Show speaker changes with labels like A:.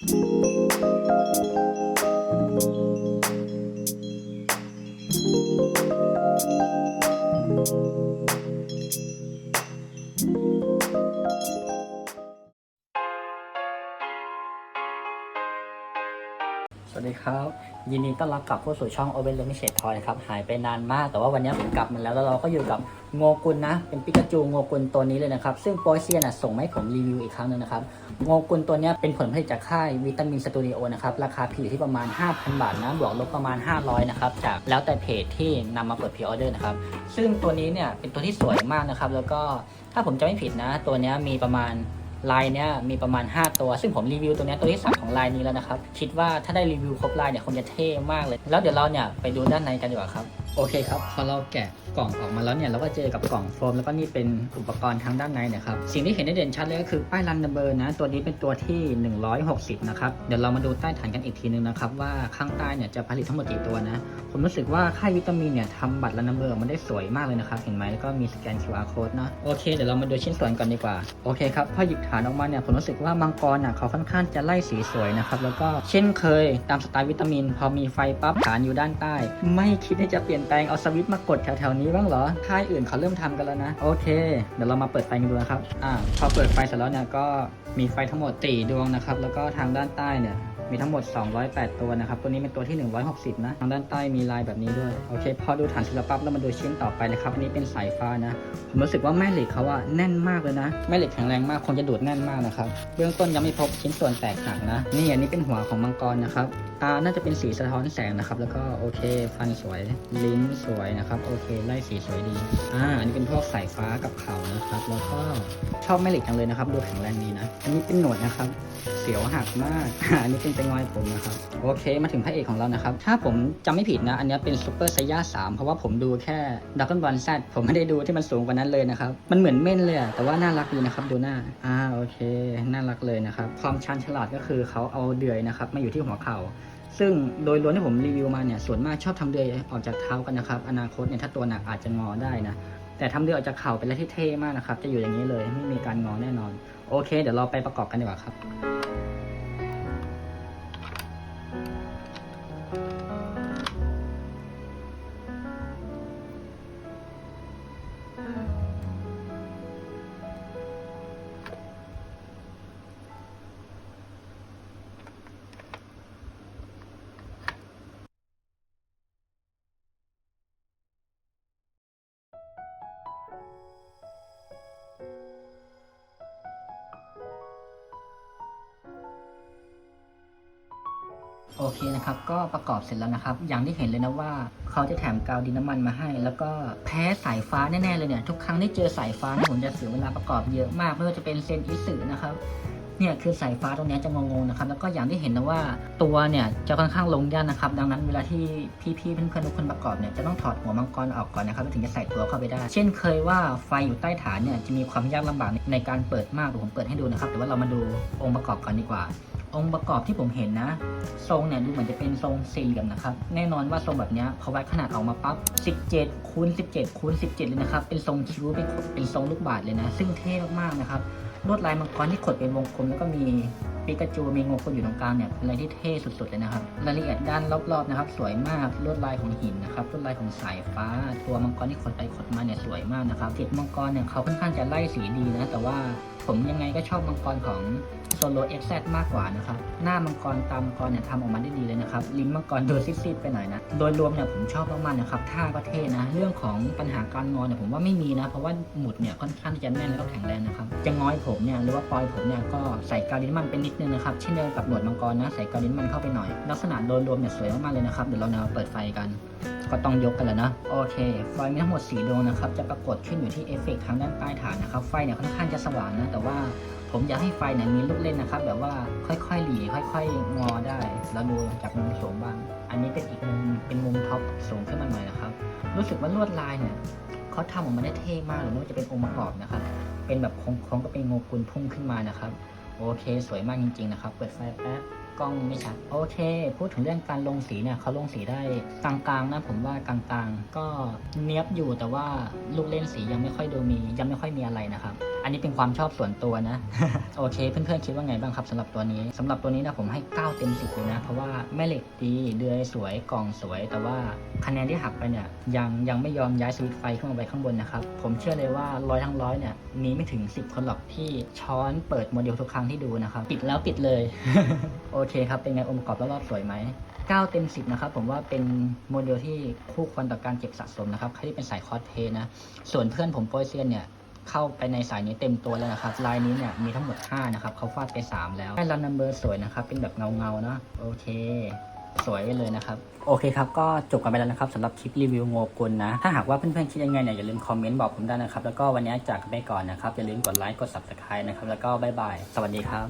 A: สวัสดีครับ ยินดีต้อนรับกลับเข้าสู่ช่อง Open l i m i t e d Toy นะครับ หายไปนานมาก แต่ว่าวันนี้ผมกลับมาแล้ว แล้วเราก็อยู่กับโงกุลนะ เป็นปิกาจูโงกุลตัวนี้เลยนะครับ ซึ่งโปรเซียนะส่งมาให้ผมรีวิวอีกครั้งหนึงนะครับ โงกุลตัวนี้เป็นผลผลิตจากค่ายวิตามินสตูดิโอนะครับ ราคาผิวที่ประมาณ 5,000 บาทนะ บวกลบประมาณ 500 นะครับ จากแล้วแต่เพจที่นำมาเปิดพรีออเดอร์นะครับ ซึ่งตัวนี้เนี่ยเป็นตัวที่สวยมากนะครับ แล้วก็ถ้าผมจำไม่ผิดนะ ตัวนี้มีประมาณ ลายเนี้ยมีประมาณ 5 ตัว ซึ่งผมรีวิวตัวนี้ตัวที่สามของลายนี้แล้วนะครับ คิดว่าถ้าได้รีวิวครบลายเนี่ยคงจะเท่มากเลย แล้วเดี๋ยวเราเนี่ยไปดูด้านในกันดีกว่าครับ โอเคครับ พอเราแกะกล่องออกมาแล้วเนี่ยเราก็เจอกับกล่องโฟมแล้วก็นี่เป็นอุปกรณ์ทางด้านในนี่ยครับ สิ่งที่เห็นได้เด่นชัดเลยก็คือป้ายรันนัมเบอร์นะ ตัวนี้เป็นตัวที่ 160 นะครับ เดี๋ยวเรามาดูใต้ฐานกันอีกทีนึงนะครับว่าข้างใต้เนี่ยจะผลิตทั้งหมดกี่ตัวนะ ผมรู้สึกว่าค่ายวิตามินเนี่ยทำบัตรรันนัมเบอร์มันได้สวยมากเลยนะครับ เห็นไหมแล้วก็มีสแกน QR code นะโอเคเดี๋ยวเรามาดูชิ้นส่วนกันดีกว่าโอเคครับพอหยิบฐานออกมาเนี่ยผมรู้สึกว่ามังกรน่ะเขาค่อนข้างจะไล่สีสวยนะครับแล้วก็เช่นเคยตามสไตล์วิตามิน พอมีไฟปั๊บฐานอยู่ด้านใต้ ไม่คิดที่จะเปลี่ยนแปลงเอาสวิตช์มากดแถวๆนี้บ้างเหรอ ค่ายอื่นเขาเริ่มทำกันแล้วนะ โอเค เดี๋ยวเรามาเปิดไฟกันดูนะครับ อ่า พอเปิดไฟเสร็จแล้วเนี่ยก็มีไฟทั้งหมด4ดวงนะครับ แล้วก็ทางด้านใต้เนี่ยมีทั้งหมด 208 ตัวนะครับ ตัวนี้เป็นตัวที่ 160 นะ ทางด้านใต้มีลายแบบนี้ด้วย โอเค พอดูฐานเสร็จแล้วปั๊บแล้วมาดูชิ้นต่อไปเลยครับ อันนี้เป็นสายฟ้านะ ผมรู้สึกว่าแม่เหล็กเขาอะแน่นมากเลยนะ แม่เหล็กแข็งแรงมาก คงจะดูดแน่นมากนะครับ เบื้องต้นยังไม่พบชิ้นส่วนแตกหักนะ นี่อันนี้เป็นหัวของมังกรนะครับ ตา น่าจะเป็นสีสะท้อนแสงนะครับ แล้วก็โอเค ฟันสวยิ้นสวยนะครับ โอเค ไล่สีสวยดี อ่า อันนี้เป็นพวกสายฟ้ากับเขานะครับ แล้วก็ชอบแม่เหล็กจังเลยนะครับ ดูแข็งแรงดีนะ อันนี้เป็นหนวดนะครับ เสียวหักมาก อันนี้เป็นเป็นงอยผมนะครับ โอเค มาถึงพระเอกของเรานะครับ ถ้าผมจำไม่ผิดนะ อันนี้เป็นซูเปอร์ไซย่าสามเพราะว่าผมดูแค่ดักกอนบอลแซดผมไม่ได้ดูที่มันสูงกว่านั้นเลยนะครับ มันเหมือนเม่นเลย แต่ว่าน่ารักดีนะครับ ดูหน้า อ่า โอเค น่ารักเลยนะครับ ความชันฉลาดก็คือเขาเอาเดือยนะครับมาอยู่ที่หัวเข่า ซึ่งโดยรวมที่ผมรีวิวมาเนี่ยส่วนมากชอบทำเดือยออกจากเท้ากันนะครับ อนาคตเนี่ยถ้าตัวหนักอาจจะงอได้นะแต่ทำเดือยออกจากเข่าเป็นอะไรที่เท่มากนะครับ จะอยู่อย่างนี้เลยไม่มีการงอแน่นอน โอเค เดี๋ยวเราไปประกอบกันดีกว่าครับ โอเคนะครับ ก็ประกอบเสร็จแล้วนะครับ อย่างที่เห็นเลยนะว่าเขาจะแถมกาวดินน้ำมันมาให้ แล้วก็แพ้สายฟ้าแน่ๆเลยเนี่ย ทุกครั้งที่เจอสายฟ้าผมจะเสียเวลาประกอบเยอะมากไม่ว่าจะเป็นเซนอิสึนะครับเนี่ยคือสายฟ้าตรงนี้จะงงๆนะครับ แล้วก็อย่างที่เห็นนะว่าตัวเนี่ยจะค่อนข้างลงยากนะครับ ดังนั้นเวลาที่พี่ๆเพื่อนๆทุกคนประกอบเนี่ยจะต้องถอดหัวมังกรออกก่อนนะครับถึงจะใส่ตัวเข้าไปได้ เช่นเคยว่าไฟอยู่ใต้ฐานเนี่ยจะมีความยากลำบากในการเปิดมากเดี๋ยวผมเปิดให้ดูนะครับแต่ว่าเรามาดูองค์ประกอบก่อนดีกว่า องค์ประกอบที่ผมเห็นนะ ทรงเนี่ยดูเหมือนจะเป็นทรงสี่เหลี่ยมนะครับ แน่นอนว่าทรงแบบนี้พอวัดขนาดออกมาปั๊บ 17คูณ17คูณ17 เลยนะครับ เป็นทรงคิ้วเป็นเป็นทรงลูกบาศก์เลยนะ ซึ่งเท่มากๆนะครับ ลวดลายมังกรที่ขดเป็นวงกลมแล้วก็มีปิกาจูมีงกุลอยู่ตรงกลางเนี่ยเป็นอะไรที่เท่สุดๆเลยนะครับ รายละเอียดด้านรอบๆนะครับ สวยมากลวดลายของหินนะครับลวดลายของสายฟ้า ตัวมังกรที่ขดไปขดมาเนี่ยสวยมากนะครับเกล็ดมังกรเนี่ยเขาค่อนข้างจะไล่สีดีนะแต่ว่าผมยังไงก็ชอบมังกรของ โซโลเอ็กซมากกว่านะครับ หน้ามังกรตามมังกรเนี่ยทำออกมาได้ดีเลยนะครับ ลิ้นมังกรดูซีดๆไปหน่อยนะ โดยรวมเนี่ยผมชอบมากๆนะครับท่าก็เท่นะ เรื่องของปัญหาการงอเนี่ยผมว่าไม่มีนะ เพราะว่าหมุดเนี่ยค่อนข้างจะแน่นแล้วก็แข็งแรงนะครับ จะงอยผมเนี่ยหรือว่าปลอยผมเนี่ยก็ใส่กาวดินน้ำมันเป็นนิดนึงนะครับ เช่นเดียวกับหนวดมังกรนะ ใส่กาวดินน้ำมันเข้าไปหน่อย ลักษณะโดยรวมเนี่ยสวยมากๆเลยนะครับ เดี๋ยวเราเนี่ยมาเปิดไฟกัน ก็ต้องยกกันแล้วนะโอเค ไฟมีทั้งหมด 4 ดวงนะครับ จะปรากฏขึ้นอยู่ที่เอฟเฟกต์ทางด้านใต้ฐานนะครับ ไฟเนี่ยค่อนข้างจะสว่างนะ แต่ว่าผมอยากให้ไฟเนี่ยมีลูกเล่นนะครับ แบบว่าค่อยๆหลีค่อย ๆ งอได้ แล้วดูจากมุมสูงบ้าง อันนี้เป็นอีกมุมเป็นมุมท็อปสูงขึ้นมาหน่อยนะครับ รู้สึกว่าลวดลายเนี่ยเขาทำออกมาได้เท่มากเลยไม่ว่าจะเป็นองค์ประกอบนะครับ เป็นแบบโค้งๆก็เป็นโงกุลพุ่งขึ้นมานะครับ โอเค สวยมากจริง ๆ นะครับ เปิดไฟแป๊บ กล้องไม่ชัดโอเค พูดถึงเรื่องการลงสีเนี่ยเขาลงสีได้กลางๆนะผมว่ากลางๆ ก็เนี้ยบอยู่แต่ว่าลูกเล่นสียังไม่ค่อยดูมียังไม่ค่อยมีอะไรนะครับ นนนี้เป็นความชอบส่วนตัวนะ โอเค เพื่อนๆคิดว่าไงบ้างครับสำหรับตัวนี้สำหรับตัวนี้นะผมให้ 9 เต็ม 10เลยนะ เพราะว่าแม่เหล็กดีเดือยสวยกล่องสวย แต่ว่าคะแนนที่หักไปเนี่ยยังยังไม่ยอมย้ายสวิตไฟขึ้นมาไปข้างบนนะครับผมเชื่อเลยว่าร้อยทั้งร้อยเนี่ยมีไม่ถึง 10 คนหรอกที่ช้อนเปิดโมเดลทุกครั้งที่ดูนะครับปิดแล้วปิดเลย โอเคครับเป็นไงองค์ประกอบรอบๆสวยไหม9 เต็ม 10 นะครับ ผมว่าเป็นโมเดลที่คู่ควรต่อการเก็บสะสมนะครับ ใครที่เป็นสายคอสเพย์นะ ส่วนเพื่อนผมโปรยเซียนเนี่ย เข้าไปในสายนี้เต็มตัวแล้วนะครับลายนี้เนี่ยมีทั้งหมด 5 นะครับเขาฟาดไป 3 แล้วได้รันนัมเบอร์สวยนะครับ เป็นแบบเงาเงาเนาะโอเค สวยไปเลยนะครับ โอเคครับ ก็จบกันไปแล้วนะครับสำหรับคลิปรีวิวโงกุลนะ ถ้าหากว่าเพื่อนๆคิดยังไงเนี่ยอย่าลืมคอมเมนต์บอกผมได้นะครับ แล้วก็วันนี้จากไปก่อนนะครับ อย่าลืมกดไลค์กด subscribe นะครับ แล้วก็บายบายสวัสดีครับ